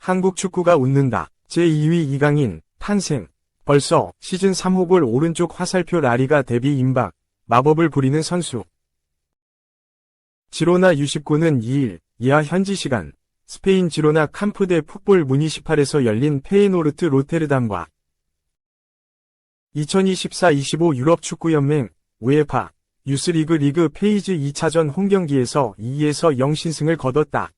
한국 축구가 웃는다. 제2위 이강인, 탄생. 벌써 시즌 3호 골 오른쪽 화살표 라리가 데뷔 임박. 마법을 부리는 선수. 지로나 U19는 2일, 이하 현지 시간, 스페인 지로나 캄프데 풋볼 무니시팔에서 열린 페이노르트 로테르담과 2024-25 유럽 축구연맹, 우에파, 유스리그 리그 페이즈 2차전 홈경기에서 2에서 0 신승을 거뒀다.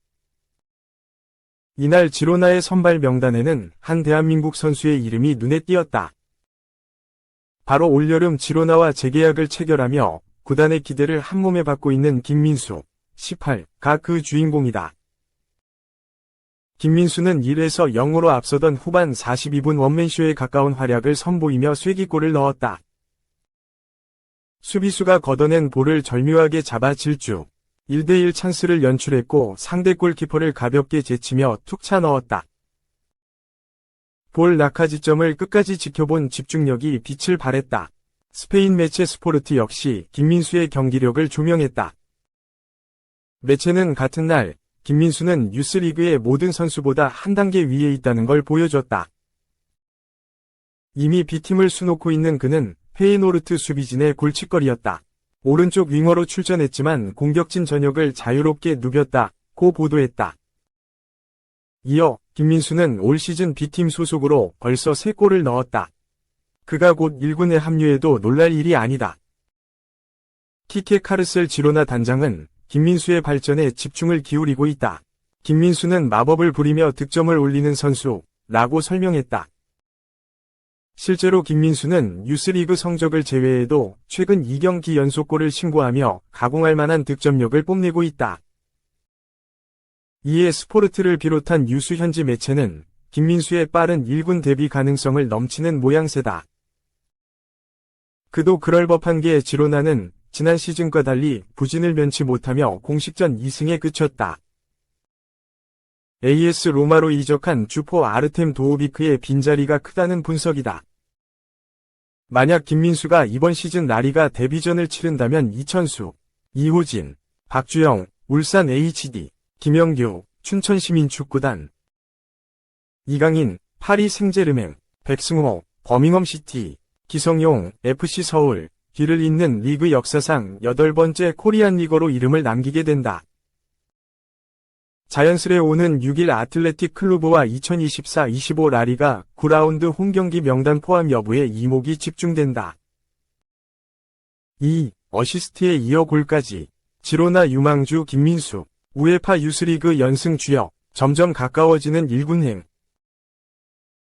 이날 지로나의 선발 명단에는 한 대한민국 선수의 이름이 눈에 띄었다. 바로 올여름 지로나와 재계약을 체결하며 구단의 기대를 한몸에 받고 있는 김민수, 18가 그 주인공이다. 김민수는 1에서 0으로 앞서던 후반 42분 원맨쇼에 가까운 활약을 선보이며 쐐기골을 넣었다. 수비수가 걷어낸 볼을 절묘하게 잡아 질주. 1대1 찬스를 연출했고 상대 골키퍼를 가볍게 제치며 툭 차 넣었다. 볼 낙하 지점을 끝까지 지켜본 집중력이 빛을 발했다. 스페인 매체 스포르트 역시 김민수의 경기력을 조명했다. 매체는 같은 날, 김민수는 유스리그의 모든 선수보다 한 단계 위에 있다는 걸 보여줬다. 이미 B팀을 수놓고 있는 그는 페이노르트 수비진의 골칫거리였다. 오른쪽 윙어로 출전했지만 공격진 전역을 자유롭게 누볐다. 고 보도했다. 이어 김민수는 올 시즌 B팀 소속으로 벌써 3골을 넣었다. 그가 곧 1군에 합류해도 놀랄 일이 아니다. 키케 카르셀 지로나 단장은 김민수의 발전에 집중을 기울이고 있다. 김민수는 마법을 부리며 득점을 올리는 선수, 라고 설명했다. 실제로 김민수는 유스리그 성적을 제외해도 최근 2경기 연속골을 신고하며 가공할 만한 득점력을 뽐내고 있다. 이에 스포르트를 비롯한 유수 현지 매체는 김민수의 빠른 1군 데뷔 가능성을 넘치는 모양새다. 그도 그럴 법한 게 지로나는 지난 시즌과 달리 부진을 면치 못하며 공식전 2승에 그쳤다. AS 로마로 이적한 주포 아르템 도오비크의 빈자리가 크다는 분석이다. 만약 김민수가 이번 시즌 라리가 데뷔전을 치른다면 이천수, 이호진, 박주영, 울산 HD, 김영규, 춘천시민축구단, 이강인, 파리 생제르맹, 백승호, 버밍엄시티, 기성용, FC 서울, 길을 잇는 리그 역사상 여덟 번째 코리안 리거로 이름을 남기게 된다. 자연스레 오는 6일 아틀레틱 클루브와 2024-25 라리가 9라운드 홈경기 명단 포함 여부에 이목이 집중된다. 2. 어시스트에 이어 골까지. 지로나 유망주 김민수. 우에파 유스리그 연승 주역. 점점 가까워지는 1군행.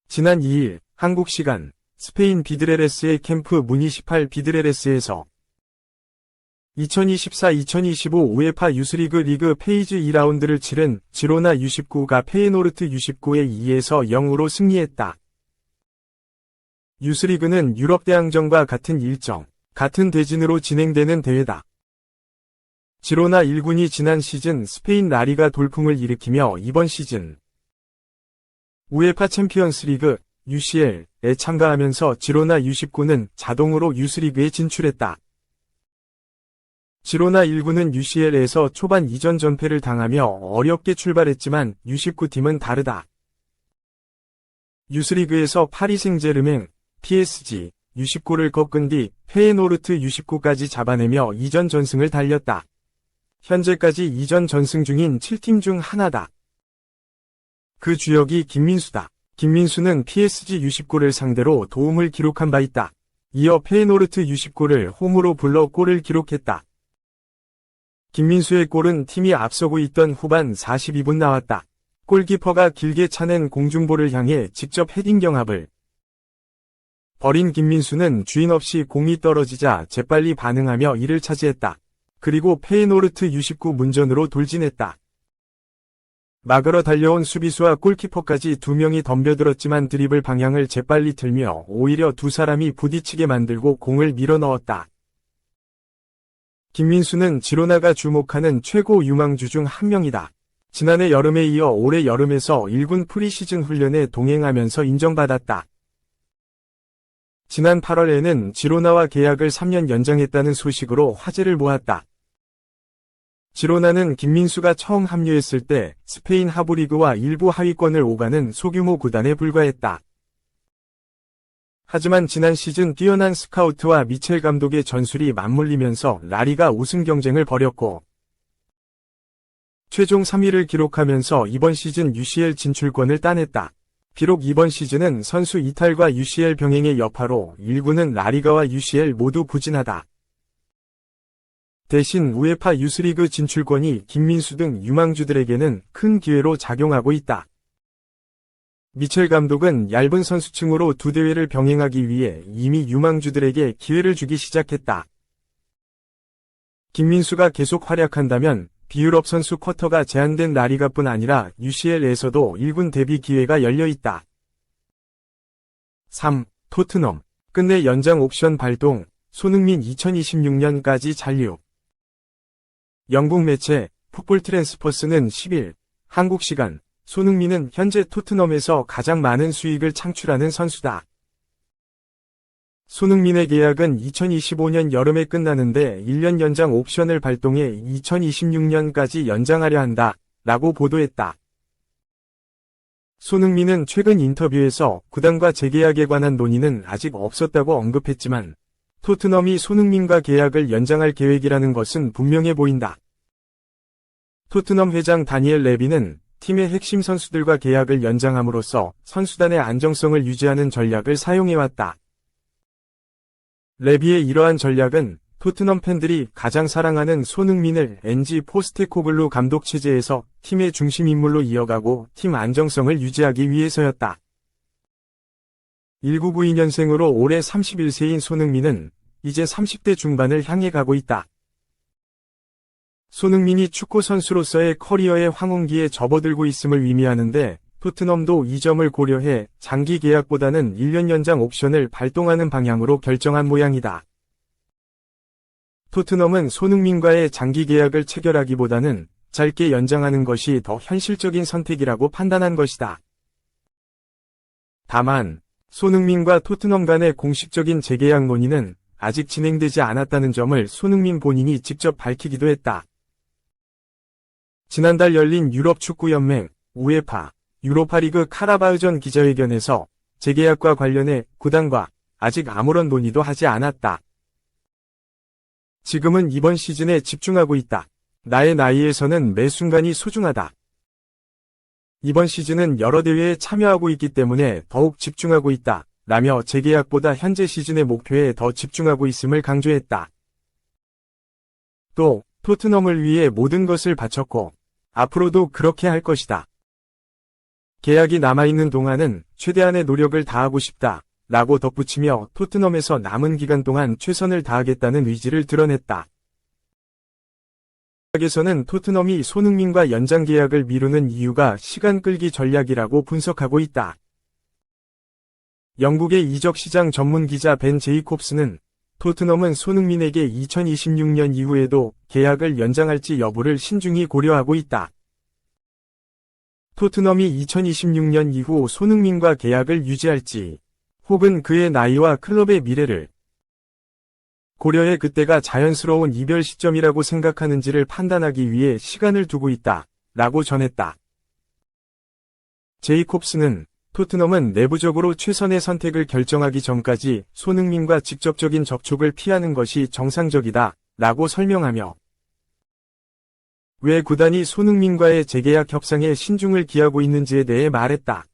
지난 2일 한국 시간 스페인 비드레레스의 캠프 무니시팔 비드레레스에서 2024-2025 우에파 유스리그 리그 페이즈 2라운드를 치른 지로나 U19가 페이노르트 U19에 2에서 0으로 승리했다. 유스리그는 유럽 대항전과 같은 일정, 같은 대진으로 진행되는 대회다. 지로나 1군이 지난 시즌 스페인 라리가 돌풍을 일으키며 이번 시즌 우에파 챔피언스 리그 UCL에 참가하면서 지로나 U19는 자동으로 유스리그에 진출했다. 지로나 1구는 UCL에서 초반 이전 전패를 당하며 어렵게 출발했지만 U19팀은 다르다. 유스리그에서 파리 생제르맹, PSG, U19를 꺾은 뒤 페에노르트 U19까지 잡아내며 이전 전승을 달렸다. 현재까지 이전 전승 중인 7팀 중 하나다. 그 주역이 김민수다. 김민수는 PSG U19를 상대로 도움을 기록한 바 있다. 이어 페에노르트 U19를 홈으로 불러 골을 기록했다. 김민수의 골은 팀이 앞서고 있던 후반 42분 나왔다. 골키퍼가 길게 차낸 공중볼을 향해 직접 헤딩 경합을 버린 김민수는 주인 없이 공이 떨어지자 재빨리 반응하며 이를 차지했다. 그리고 페이노르트 U19 문전으로 돌진했다. 막으러 달려온 수비수와 골키퍼까지 두 명이 덤벼들었지만 드리블 방향을 재빨리 틀며 오히려 두 사람이 부딪히게 만들고 공을 밀어 넣었다. 김민수는 지로나가 주목하는 최고 유망주 중 한 명이다. 지난해 여름에 이어 올해 여름에서 1군 프리시즌 훈련에 동행하면서 인정받았다. 지난 8월에는 지로나와 계약을 3년 연장했다는 소식으로 화제를 모았다. 지로나는 김민수가 처음 합류했을 때 스페인 하부리그와 일부 하위권을 오가는 소규모 구단에 불과했다. 하지만 지난 시즌 뛰어난 스카우트와 미첼 감독의 전술이 맞물리면서 라리가 우승 경쟁을 벌였고 최종 3위를 기록하면서 이번 시즌 UCL 진출권을 따냈다. 비록 이번 시즌은 선수 이탈과 UCL 병행의 여파로 1구는 라리가와 UCL 모두 부진하다. 대신 우에파 유스리그 진출권이 김민수 등 유망주들에게는 큰 기회로 작용하고 있다. 미첼 감독은 얇은 선수층으로 두 대회를 병행하기 위해 이미 유망주들에게 기회를 주기 시작했다. 김민수가 계속 활약한다면 비유럽 선수 쿼터가 제한된 라리가뿐 아니라 UCL에서도 1군 데뷔 기회가 열려 있다. 3. 토트넘. 끝내 연장 옵션 발동. 손흥민 2026년까지 잔류. 영국 매체 풋볼 트랜스퍼스는 10일 한국 시간 손흥민은 현재 토트넘에서 가장 많은 수익을 창출하는 선수다. 손흥민의 계약은 2025년 여름에 끝나는데 1년 연장 옵션을 발동해 2026년까지 연장하려 한다. 라고 보도했다. 손흥민은 최근 인터뷰에서 구단과 재계약에 관한 논의는 아직 없었다고 언급했지만 토트넘이 손흥민과 계약을 연장할 계획이라는 것은 분명해 보인다. 토트넘 회장 다니엘 레비는 팀의 핵심 선수들과 계약을 연장함으로써 선수단의 안정성을 유지하는 전략을 사용해왔다. 레비의 이러한 전략은 토트넘 팬들이 가장 사랑하는 손흥민을 NG 포스테코글루 감독 체제에서 팀의 중심 인물로 이어가고 팀 안정성을 유지하기 위해서였다. 1992년생으로 올해 31세인 손흥민은 이제 30대 중반을 향해 가고 있다. 손흥민이 축구 선수로서의 커리어의 황혼기에 접어들고 있음을 의미하는데 토트넘도 이 점을 고려해 장기 계약보다는 1년 연장 옵션을 발동하는 방향으로 결정한 모양이다. 토트넘은 손흥민과의 장기 계약을 체결하기보다는 짧게 연장하는 것이 더 현실적인 선택이라고 판단한 것이다. 다만, 손흥민과 토트넘 간의 공식적인 재계약 논의는 아직 진행되지 않았다는 점을 손흥민 본인이 직접 밝히기도 했다. 지난달 열린 유럽 축구연맹, 우에파, 유로파리그 카라바흐전 기자회견에서 재계약과 관련해 구단과 아직 아무런 논의도 하지 않았다. 지금은 이번 시즌에 집중하고 있다. 나의 나이에서는 매 순간이 소중하다. 이번 시즌은 여러 대회에 참여하고 있기 때문에 더욱 집중하고 있다. 라며 재계약보다 현재 시즌의 목표에 더 집중하고 있음을 강조했다. 또, 토트넘을 위해 모든 것을 바쳤고, 앞으로도 그렇게 할 것이다. 계약이 남아있는 동안은 최대한의 노력을 다하고 싶다. 라고 덧붙이며 토트넘에서 남은 기간 동안 최선을 다하겠다는 의지를 드러냈다. 에서는 토트넘이 손흥민과 연장 계약을 미루는 이유가 시간 끌기 전략이라고 분석하고 있다. 영국의 이적 시장 전문 기자 벤 제이콥스는 토트넘은 손흥민에게 2026년 이후에도 계약을 연장할지 여부를 신중히 고려하고 있다. 토트넘이 2026년 이후 손흥민과 계약을 유지할지 혹은 그의 나이와 클럽의 미래를 고려해 그때가 자연스러운 이별 시점이라고 생각하는지를 판단하기 위해 시간을 두고 있다. 라고 전했다. 제이콥스는 토트넘은 내부적으로 최선의 선택을 결정하기 전까지 손흥민과 직접적인 접촉을 피하는 것이 정상적이다. 라고 설명하며 왜 구단이 손흥민과의 재계약 협상에 신중을 기하고 있는지에 대해 말했다.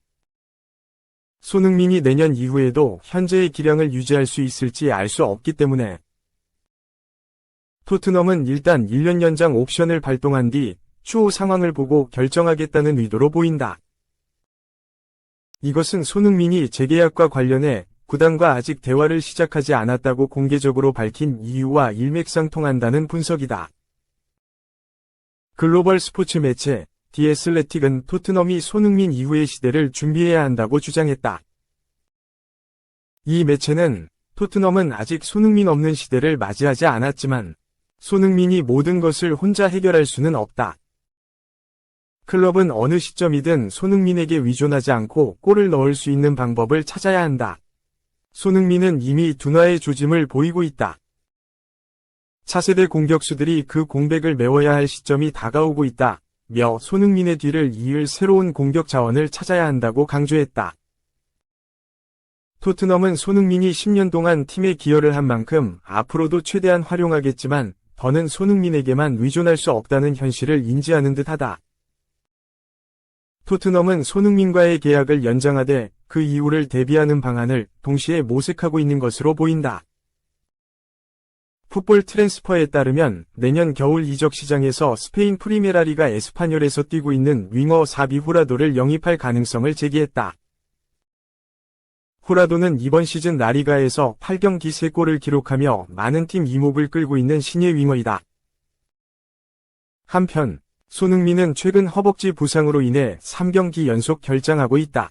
손흥민이 내년 이후에도 현재의 기량을 유지할 수 있을지 알 수 없기 때문에 토트넘은 일단 1년 연장 옵션을 발동한 뒤 추후 상황을 보고 결정하겠다는 의도로 보인다. 이것은 손흥민이 재계약과 관련해 구단과 아직 대화를 시작하지 않았다고 공개적으로 밝힌 이유와 일맥상통한다는 분석이다. 글로벌 스포츠 매체 디에슬레틱은 토트넘이 손흥민 이후의 시대를 준비해야 한다고 주장했다. 이 매체는 토트넘은 아직 손흥민 없는 시대를 맞이하지 않았지만 손흥민이 모든 것을 혼자 해결할 수는 없다. 클럽은 어느 시점이든 손흥민에게 위존하지 않고 골을 넣을 수 있는 방법을 찾아야 한다. 손흥민은 이미 둔화의 조짐을 보이고 있다. 차세대 공격수들이 그 공백을 메워야 할 시점이 다가오고 있다. 며 손흥민의 뒤를 이을 새로운 공격 자원을 찾아야 한다고 강조했다. 토트넘은 손흥민이 10년 동안 팀에 기여를 한 만큼 앞으로도 최대한 활용하겠지만 더는 손흥민에게만 의존할 수 없다는 현실을 인지하는 듯하다. 토트넘은 손흥민과의 계약을 연장하되 그 이후를 대비하는 방안을 동시에 모색하고 있는 것으로 보인다. 풋볼 트랜스퍼에 따르면 내년 겨울 이적 시장에서 스페인 프리메라리가 에스파뇰에서 뛰고 있는 윙어 사비 후라도를 영입할 가능성을 제기했다. 후라도는 이번 시즌 라리가에서 8경기 3골을 기록하며 많은 팀 이목을 끌고 있는 신예 윙어이다. 한편 손흥민은 최근 허벅지 부상으로 인해 3경기 연속 결장하고 있다.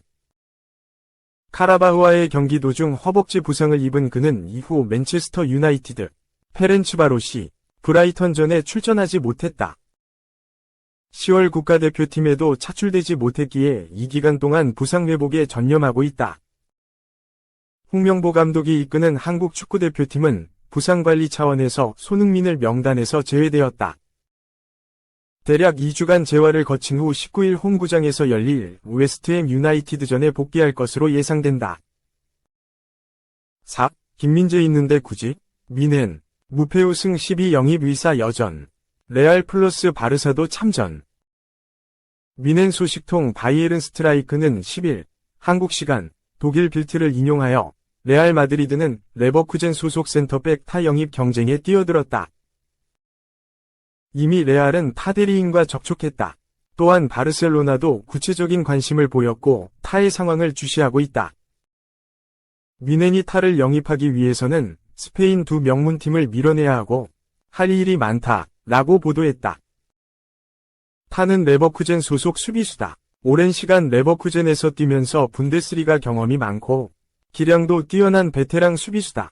카라바흐와의 경기 도중 허벅지 부상을 입은 그는 이후 맨체스터 유나이티드, 페렌츠바로시, 브라이턴전에 출전하지 못했다. 10월 국가대표팀에도 차출되지 못했기에 이 기간 동안 부상 회복에 전념하고 있다. 홍명보 감독이 이끄는 한국 축구대표팀은 부상관리 차원에서 손흥민을 명단에서 제외되었다. 대략 2주간 재활을 거친 후 19일 홈구장에서 열릴 웨스트햄 유나이티드전에 복귀할 것으로 예상된다. 4. 김민재 있는데 굳이? 민엔, 무패 우승 12 영입 의사 여전. 레알 플러스 바르사도 참전. 민엔 소식통 바이에른 스트라이크는 10일 한국 시간 독일 빌트를 인용하여 레알 마드리드는 레버쿠젠 소속 센터백 타 영입 경쟁에 뛰어들었다. 이미 레알은 타데리인과 접촉했다. 또한 바르셀로나도 구체적인 관심을 보였고 타의 상황을 주시하고 있다. 미네니 타를 영입하기 위해서는 스페인 두 명문팀을 밀어내야 하고 할 일이 많다 라고 보도했다. 타는 레버쿠젠 소속 수비수다. 오랜 시간 레버쿠젠에서 뛰면서 분데스리가 경험이 많고 기량도 뛰어난 베테랑 수비수다.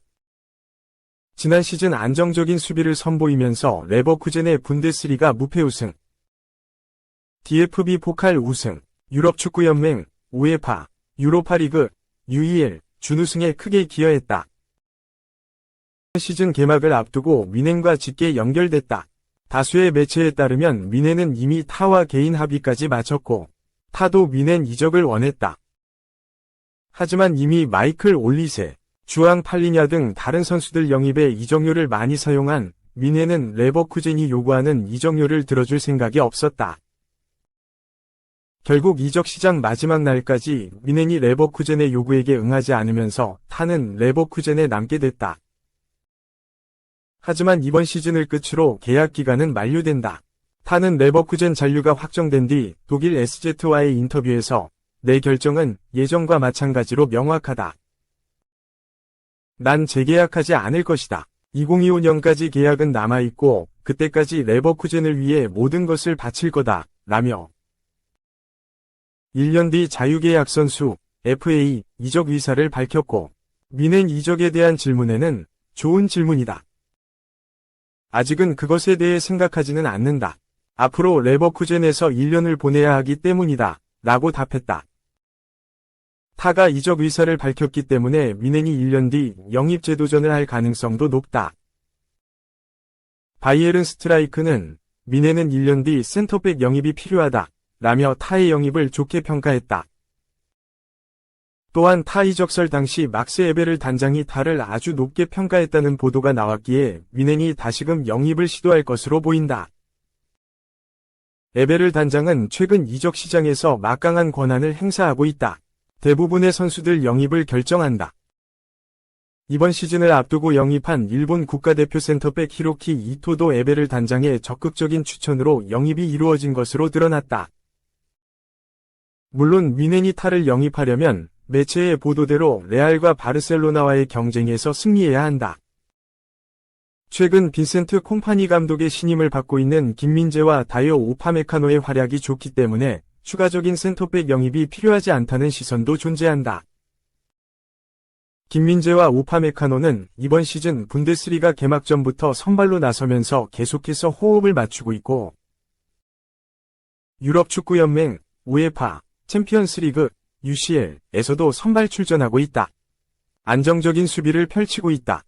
지난 시즌 안정적인 수비를 선보이면서 레버쿠젠의 분데스리가 무패 우승, DFB 포칼 우승, 유럽 축구연맹, 우에파, 유로파리그, UEL, 준우승에 크게 기여했다. 시즌 개막을 앞두고 미넨과 직계 연결됐다. 다수의 매체에 따르면 미넨은 이미 타와 개인 합의까지 마쳤고, 타도 미넨 이적을 원했다. 하지만 이미 마이클 올리세, 주앙 팔리냐 등 다른 선수들 영입에 이적료를 많이 사용한 미네는 레버쿠젠이 요구하는 이적료를 들어줄 생각이 없었다. 결국 이적 시장 마지막 날까지 미넨이 레버쿠젠의 요구에게 응하지 않으면서 타는 레버쿠젠에 남게 됐다. 하지만 이번 시즌을 끝으로 계약 기간은 만료된다. 타는 레버쿠젠 잔류가 확정된 뒤 독일 SZ와의 인터뷰에서 내 결정은 예정과 마찬가지로 명확하다. 난 재계약하지 않을 것이다. 2025년까지 계약은 남아있고 그때까지 레버쿠젠을 위해 모든 것을 바칠 거다. 라며 1년 뒤 자유계약 선수 FA 이적 의사를 밝혔고 미넨 이적에 대한 질문에는 좋은 질문이다. 아직은 그것에 대해 생각하지는 않는다. 앞으로 레버쿠젠에서 1년을 보내야 하기 때문이다. 라고 답했다. 타가 이적 의사를 밝혔기 때문에 미넨이 1년 뒤 영입 재도전을 할 가능성도 높다. 바이에른 스트라이크는 미넨은 1년 뒤 센터백 영입이 필요하다. 라며 타의 영입을 좋게 평가했다. 또한 타 이적설 당시 막스 에베를 단장이 타를 아주 높게 평가했다는 보도가 나왔기에 미넨이 다시금 영입을 시도할 것으로 보인다. 에베를 단장은 최근 이적 시장에서 막강한 권한을 행사하고 있다. 대부분의 선수들 영입을 결정한다. 이번 시즌을 앞두고 영입한 일본 국가대표 센터백 히로키 이토도 에베를 단장의 적극적인 추천으로 영입이 이루어진 것으로 드러났다. 물론 미네니타를 영입하려면 매체의 보도대로 레알과 바르셀로나와의 경쟁에서 승리해야 한다. 최근 빈센트 콤파니 감독의 신임을 받고 있는 김민재와 다이오 오파메카노의 활약이 좋기 때문에 추가적인 센터백 영입이 필요하지 않다는 시선도 존재한다. 김민재와 우파메카노는 이번 시즌 분데스리가 개막 전부터 선발로 나서면서 계속해서 호흡을 맞추고 있고 유럽 축구연맹, 우에파, 챔피언스리그, UCL에서도 선발 출전하고 있다. 안정적인 수비를 펼치고 있다.